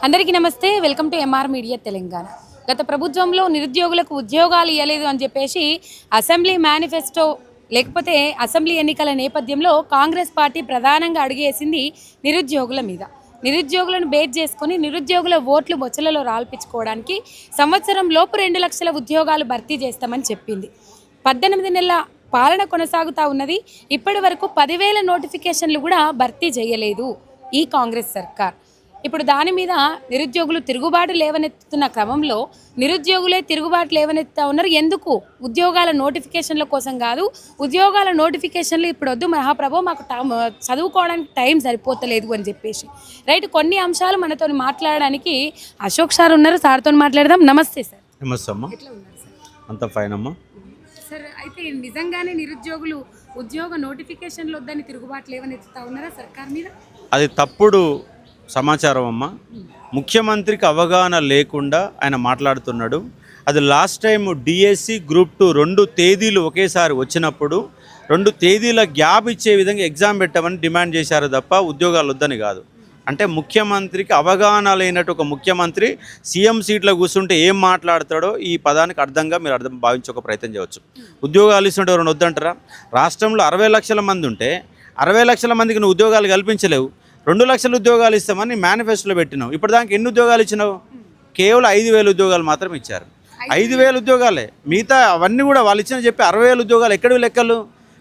అందరికీ నమస్తే. Welcome to M R media Telangana. గత ప్రభుత్వంలో నిరుద్యోగులకు ఉద్యోగాలు ఇవ్వలేదు అని చెప్పేసి అసెంబ్లీ మేనిఫెస్టో లేకపోతే అసెంబ్లీ ఎన్నికల నేపథ్యంలో కాంగ్రెస్ పార్టీ ప్రధానంగా అడిగేసింది నిరుద్యోగుల మీద. నిరుద్యోగులను బేట్ చేసుకుని నిరుద్యోగుల ఓట్లు బొచ్చలలో రాల్పించుకోవడానికి సంవత్సరం లోపు రెండు లక్షల ఉద్యోగాలు భర్తీ చేస్తామని చెప్పింది. పద్దెనిమిది నెలల పాలన కొనసాగుతూ ఉన్నది. ఇప్పటి వరకు పదివేల నోటిఫికేషన్లు కూడా భర్తీ చేయలేదు ఈ కాంగ్రెస్ సర్కార్. ఇప్పుడు దాని మీద నిరుద్యోగులు తిరుగుబాటు లేవనెత్తుతున్న క్రమంలో నిరుద్యోగులే తిరుగుబాటు లేవనెత్తుతా ఉన్నారు. ఎందుకు? ఉద్యోగాల నోటిఫికేషన్ల కోసం కాదు. ఉద్యోగాల నోటిఫికేషన్లు ఇప్పుడు వద్దు. మహాప్రభు మాకు టా- చదువుకోవడానికి టైం సరిపోతలేదు అని చెప్పేసి. రైట్ కొన్ని అంశాలు మనతో మాట్లాడడానికి అశోక్ సార్ ఉన్నారు. సార్తో మాట్లాడదాం. నమస్తే సార్. నమస్తే అమ్మ. అంత ఫైన్ అమ్మ. సార్ అయితే నిజంగానే నిరుద్యోగులు ఉద్యోగ నోటిఫికేషన్లు వద్దని తిరుగుబాటు లేవనెత్తుతా ఉన్నారా సర్కార్ మీద? అది తప్పుడు సమాచారం అమ్మ. ముఖ్యమంత్రికి అవగాహన లేకుండా ఆయన మాట్లాడుతున్నాడు. అది last time D S C group two రెండు తేదీలు ఒకేసారి వచ్చినప్పుడు రెండు తేదీల గ్యాప్ ఇచ్చే విధంగా ఎగ్జామ్ పెట్టమని డిమాండ్ చేశారు తప్ప ఉద్యోగాలు వద్దని కాదు. అంటే ముఖ్యమంత్రికి అవగాహన లేనట్టు ఒక ముఖ్యమంత్రి సీఎం సీట్లో కూర్చుంటే ఏం మాట్లాడతాడో ఈ పదానికి అర్థంగా మీరు అర్థం భావించే ఒక ప్రయత్నం చేయవచ్చు. ఉద్యోగాలు ఇస్తుంటే ఎవరైనా వద్దంటారా? రాష్ట్రంలో అరవై లక్షల మంది ఉంటే అరవై లక్షల మందికి నువ్వు ఉద్యోగాలు కల్పించలేవు. రెండు లక్షల ఉద్యోగాలు ఇస్తామని మేనిఫెస్టోలో పెట్టినావు. ఇప్పుడు దానికి ఎన్ని ఉద్యోగాలు ఇచ్చినావు? కేవలం ఐదు వేల ఉద్యోగాలు మాత్రం ఇచ్చారు. ఐదు వేల ఉద్యోగాలే. మిగతా అవన్నీ కూడా వాళ్ళు ఇచ్చిన చెప్పి అరవై వేల ఉద్యోగాలు ఎక్కడ లెక్కలు?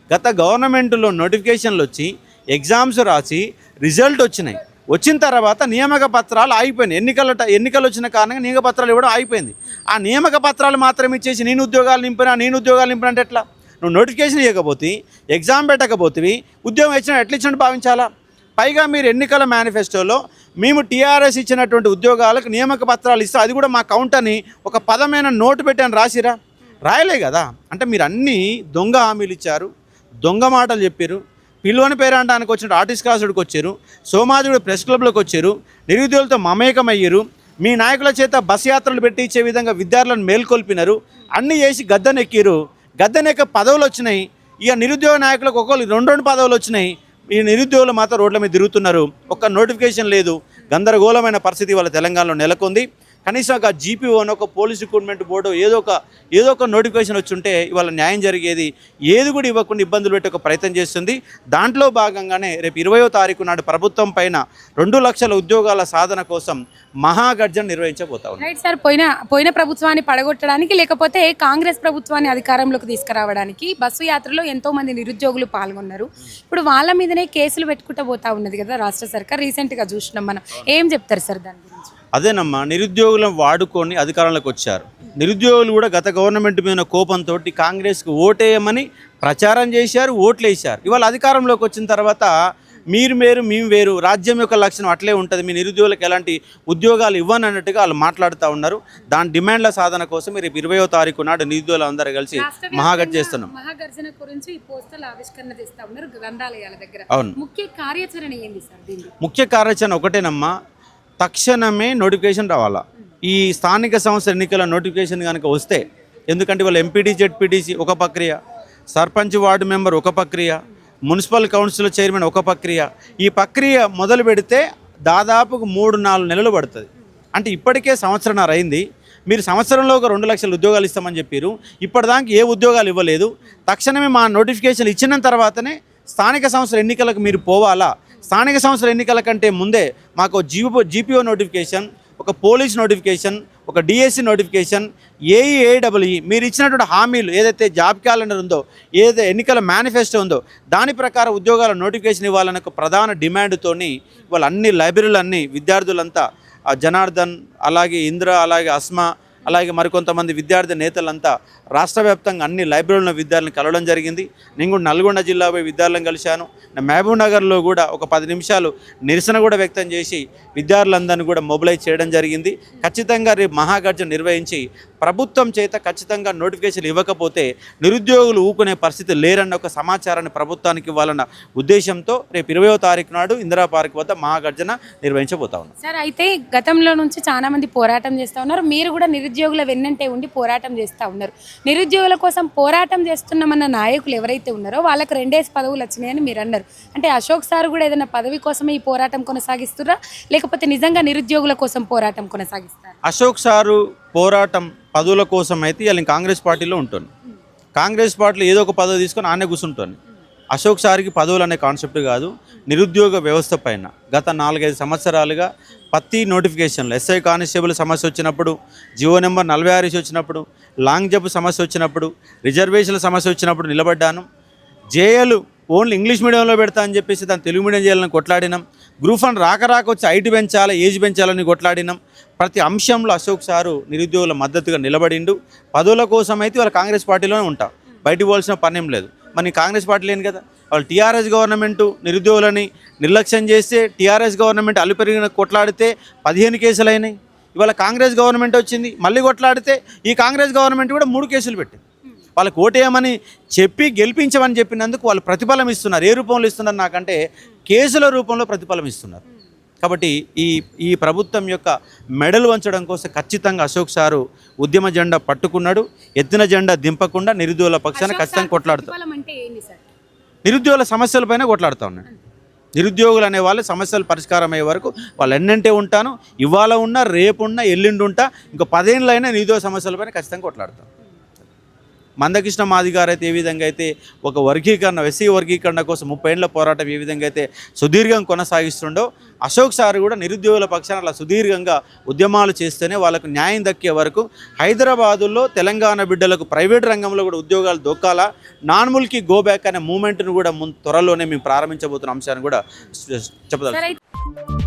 గత గవర్నమెంట్లో నోటిఫికేషన్లు వచ్చి ఎగ్జామ్స్ రాసి రిజల్ట్ వచ్చినాయి. వచ్చిన తర్వాత నియామక పత్రాలు ఆగిపోయినాయి. ఎన్నికల ఎన్నికలు వచ్చిన కారణంగా నియామక పత్రాలు ఇవ్వడం ఆగిపోయింది. ఆ నియామక పత్రాలు మాత్రం ఇచ్చేసి నేను ఉద్యోగాలు నింపినా నేను ఉద్యోగాలు నింపినా అంటే ఎట్లా? నువ్వు నోటిఫికేషన్ ఇవ్వకపోతే ఎగ్జామ్ పెట్టకపోతే ఉద్యోగం ఇచ్చిన ఎట్లా ఇచ్చినట్టు భావించాలా? పైగా మీరు ఎన్నికల మేనిఫెస్టోలో మేము టీఆర్ఎస్ ఇచ్చినటువంటి ఉద్యోగాలకు నియామక పత్రాలు ఇస్తే అది కూడా మా కౌంట్ అని ఒక పదమైన నోటు పెట్టాను రాసిరా? రాయలే కదా. అంటే మీరు అన్నీ దొంగ హామీలు ఇచ్చారు దొంగ మాటలు చెప్పారు పిల్లోని పేరంటానికి వచ్చిన ఆర్టిస్ట్ కాసుడికి వచ్చారు సోమాజుడు ప్రెస్ క్లబ్లోకి వచ్చారు నిరుద్యోగులతో మమేకమయ్యారు మీ నాయకుల చేత బస్ యాత్రలు పెట్టి ఇచ్చే విధంగా విద్యార్థులను మేల్కొల్పినారు అన్నీ చేసి గద్దెనెక్కిరు. గద్దెనెక్క పదవులు వచ్చినాయి. ఇక నిరుద్యోగ నాయకులకు ఒక్కొక్కరు రెండు రెండు పదవులు వచ్చినాయి. ఈ నిరుద్యోగులు మాత్రం రోడ్ల మీద తిరుగుతున్నారు. ఒక్క నోటిఫికేషన్ లేదు. గందరగోళమైన పరిస్థితి వాళ్ళ తెలంగాణలో నెలకొంది. కనీసం ఒక జీపీఓ అని ఒక పోలీస్ రిక్రూట్మెంట్ బోర్డు ఏదో ఒక ఏదో ఒక నోటిఫికేషన్ వచ్చి ఉంటే ఇవాళ న్యాయం జరిగేది ఏది కూడా ఇవ్వకుండా ఇబ్బందులు పెట్టే ఒక ప్రయత్నం చేస్తుంది. దాంట్లో భాగంగానే రేపు ఇరవయో తారీఖు నాడు ప్రభుత్వం పైన రెండు లక్షల ఉద్యోగాల సాధన కోసం మహాగర్జన నిర్వహించబోతా ఉంది. రైట్ సార్ పోయిన పోయిన ప్రభుత్వాన్ని పడగొట్టడానికి లేకపోతే కాంగ్రెస్ ప్రభుత్వాన్ని అధికారంలోకి తీసుకురావడానికి బస్సు యాత్రలో ఎంతో మంది నిరుద్యోగులు పాల్గొన్నారు. ఇప్పుడు వాళ్ళ మీదనే కేసులు పెట్టుకుంటూ పోతా ఉన్నది కదా రాష్ట్ర సర్కార్. రీసెంట్గా చూసినాం మనం. ఏం చెప్తారు సార్ దాని గురించి అదేనమ్మా నిరుద్యోగులను వాడుకొని అధికారంలోకి వచ్చారు. నిరుద్యోగులు కూడా గత గవర్నమెంట్ మీద కోపంతో కాంగ్రెస్కి ఓటేయమని ప్రచారం చేశారు ఓట్లు వేశారు ఇవాళ అధికారంలోకి వచ్చిన తర్వాత మీరు వేరు మేము వేరు రాజ్యం యొక్క లక్షణం అట్లే ఉంటుంది. మీ నిరుద్యోగులకు ఎలాంటి ఉద్యోగాలు ఇవ్వని అన్నట్టుగా వాళ్ళు మాట్లాడుతూ ఉన్నారు. దాని డిమాండ్ల సాధన కోసం రేపు ఇరవయో తారీఖు నాడు నిరుద్యోగులు అందరూ కలిసి మహాగట్ చేస్తున్నాం. మహాగర్జన గురించి పోస్టల్ ఆవిష్కరణ చేస్తా ఉన్నారు గ్రంథాలయాల దగ్గర. అవును. ముఖ్య కార్యాచరణ ఏంది సార్ ముఖ్య కార్యాచరణ ఒకటేనమ్మా తక్షణమే నోటిఫికేషన్ రావాలా? ఈ స్థానిక సంస్థ ఎన్నికల నోటిఫికేషన్ కనుక వస్తే ఎందుకంటే వాళ్ళు ఎంపీడీ జెడ్పీటీసీ ఒక ప్రక్రియ సర్పంచ్ వార్డు మెంబర్ ఒక ప్రక్రియ మున్సిపల్ కౌన్సిల్ చైర్మన్ ఒక ప్రక్రియ ఈ ప్రక్రియ మొదలు పెడితే దాదాపు మూడు నాలుగు నెలలు పడుతుంది. అంటే ఇప్పటికే సంవత్సరంన్నర అయింది. మీరు సంవత్సరంలో ఒక రెండు లక్షల ఉద్యోగాలు ఇస్తామని చెప్పారు ఇప్పటిదాకా ఏ ఉద్యోగాలు ఇవ్వలేదు. తక్షణమే మా నోటిఫికేషన్ ఇచ్చిన తర్వాతనే స్థానిక సంస్థల ఎన్నికలకు మీరు పోవాలా? స్థానిక సంస్థల ఎన్నికల కంటే ముందే మాకు జీపో జీపీఓ నోటిఫికేషన్ ఒక పోలీస్ నోటిఫికేషన్ ఒక D S C notification A E A W E మీరు ఇచ్చినటువంటి హామీలు ఏదైతే జాబ్ క్యాలెండర్ ఉందో ఏదైతే ఎన్నికల మేనిఫెస్టో ఉందో దాని ప్రకారం ఉద్యోగాల నోటిఫికేషన్ ఇవ్వాలనే ఒక ప్రధాన డిమాండ్తోని వాళ్ళ అన్ని లైబ్రరీలు విద్యార్థులంతా జనార్దన్ అలాగే ఇంద్ర అలాగే అస్మా అలాగే మరికొంతమంది విద్యార్థి నేతలంతా రాష్ట్ర వ్యాప్తంగా అన్ని లైబ్రరీలో విద్యార్థులను కలవడం జరిగింది. నేను కూడా నల్గొండ జిల్లా పోయి విద్యార్థులను కలిశాను. నా మహబూబ్ నగర్లో కూడా ఒక పది నిమిషాలు నిరసన కూడా వ్యక్తం చేసి విద్యార్థులందరినీ కూడా మొబిలైజ్ చేయడం జరిగింది. ఖచ్చితంగా రేపు మహాగర్జన నిర్వహించి ప్రభుత్వం చేత ఖచ్చితంగా నోటిఫికేషన్ ఇవ్వకపోతే నిరుద్యోగులు ఊకునే పరిస్థితి లేరన్న ఒక సమాచారాన్ని ప్రభుత్వానికి ఇవ్వాలన్న ఉద్దేశంతో రేపు ఇరవయో తారీఖు నాడు ఇందిరా పార్క్ వద్ద మహాగర్జన నిర్వహించబోతా ఉన్నాం. సార్ అయితే గతంలో నుంచి చాలా మంది పోరాటం చేస్తూ ఉన్నారు. మీరు కూడా నిరుద్యోగుల వెన్నంటే ఉండి పోరాటం చేస్తూ ఉన్నారు. నిరుద్యోగుల కోసం పోరాటం చేస్తున్నామన్న నాయకులు ఎవరైతే ఉన్నారో వాళ్ళకి రెండేసి పదవులు వచ్చినాయని మీరు అన్నారు. అంటే అశోక్ సార్ కూడా ఏదైనా పదవి కోసమే ఈ పోరాటం కొనసాగిస్తురా లేకపోతే నిజంగా నిరుద్యోగుల కోసం పోరాటం కొనసాగిస్తారా? అశోక్ సారు పోరాటం పదవుల కోసం అయితే ఇలా కాంగ్రెస్ పార్టీలో ఉంటుంది కాంగ్రెస్ పార్టీలో ఏదో ఒక పదవి తీసుకొని ఆనే కూర్చుంటుంది అశోక్ సార్కి పదవులు అనే కాన్సెప్ట్ కాదు నిరుద్యోగ వ్యవస్థ పైన గత నాలుగైదు సంవత్సరాలుగా ప్రతి నోటిఫికేషన్లు ఎస్ఐ కానిస్టేబుల్ సమస్య వచ్చినప్పుడు జియో నెంబర్ నలభై ఆరు వచ్చినప్పుడు లాంగ్ జంప్ సమస్య వచ్చినప్పుడు రిజర్వేషన్ల సమస్య వచ్చినప్పుడు నిలబడ్డాను. జేఏలు ఓన్లీ ఇంగ్లీష్ మీడియంలో పెడతా అని చెప్పేసి దాన్ని తెలుగు మీడియం చేయాలని కొట్లాడినాం. గ్రూప్ వన్ రాక రాక వచ్చి ఐటీ పెంచాలి ఏజ్ పెంచాలని కొట్లాడినాం. ప్రతి అంశంలో అశోక్ సారు నిరుద్యోగుల మద్దతుగా నిలబడిండు. పదవుల కోసం అయితే వాళ్ళ కాంగ్రెస్ పార్టీలోనే ఉంటాం. బయటకు పోవాల్సిన పనేం లేదు. మరి కాంగ్రెస్ పార్టీ లేని కదా. వాళ్ళు టీఆర్ఎస్ గవర్నమెంట్ నిరుద్యోగులని నిర్లక్ష్యం చేస్తే టీఆర్ఎస్ గవర్నమెంట్ అల్లు పెరిగిన కొట్లాడితే పదిహేను కేసులు అయినాయి. ఇవాళ కాంగ్రెస్ గవర్నమెంట్ వచ్చింది మళ్ళీ కొట్లాడితే ఈ కాంగ్రెస్ గవర్నమెంట్ కూడా మూడు కేసులు పెట్టింది. వాళ్ళకి ఓటేయమని చెప్పి గెలిపించమని చెప్పినందుకు వాళ్ళు ప్రతిఫలం ఇస్తున్నారు. ఏ రూపంలో ఇస్తున్నారు నాకంటే కేసుల రూపంలో ప్రతిఫలం ఇస్తున్నారు. కాబట్టి ఈ ఈ ప్రభుత్వం యొక్క మెడలు వంచడం కోసం ఖచ్చితంగా అశోక్ సారు ఉద్యమ జెండా పట్టుకున్నాడు ఎత్తిన జెండా దింపకుండా నిరుద్యోగుల పక్షాన ఖచ్చితంగా సార్? నిరుద్యోగుల సమస్యలపైన కొట్లాడుతూ ఉన్నాడు. నిరుద్యోగులు అనే వాళ్ళు సమస్యలు పరిష్కారం అయ్యే వరకు వాళ్ళు ఎన్నంటే ఉంటాను ఇవాళ ఉన్నా రేపు ఉన్నా ఎల్లుండి ఉంటా ఇంకో పదేళ్ళైనా నిరుద్యోగ సమస్యలపైన ఖచ్చితంగా కొట్లాడతాం. మందకృష్ణ మాది గారు అయితే ఏ విధంగా అయితే ఒక వర్గీకరణ ఎస్సీ వర్గీకరణ కోసం ముప్పై ఏళ్ళ పోరాటం ఏ విధంగా అయితే సుదీర్ఘంగా కొనసాగిస్తుండో అశోక్ సార్ కూడా నిరుద్యోగుల పక్షాన అలా సుదీర్ఘంగా ఉద్యమాలు చేస్తేనే వాళ్ళకు న్యాయం దక్కే వరకు హైదరాబాదులో తెలంగాణ బిడ్డలకు ప్రైవేట్ రంగంలో కూడా ఉద్యోగాలు దొక్కాలా నాన్ముల్కి గో బ్యాక్ అనే మూమెంట్ను కూడా ముందు త్వరలోనే మేము ప్రారంభించబోతున్న అంశాన్ని కూడా చెప్పదలుచుకున్నాం.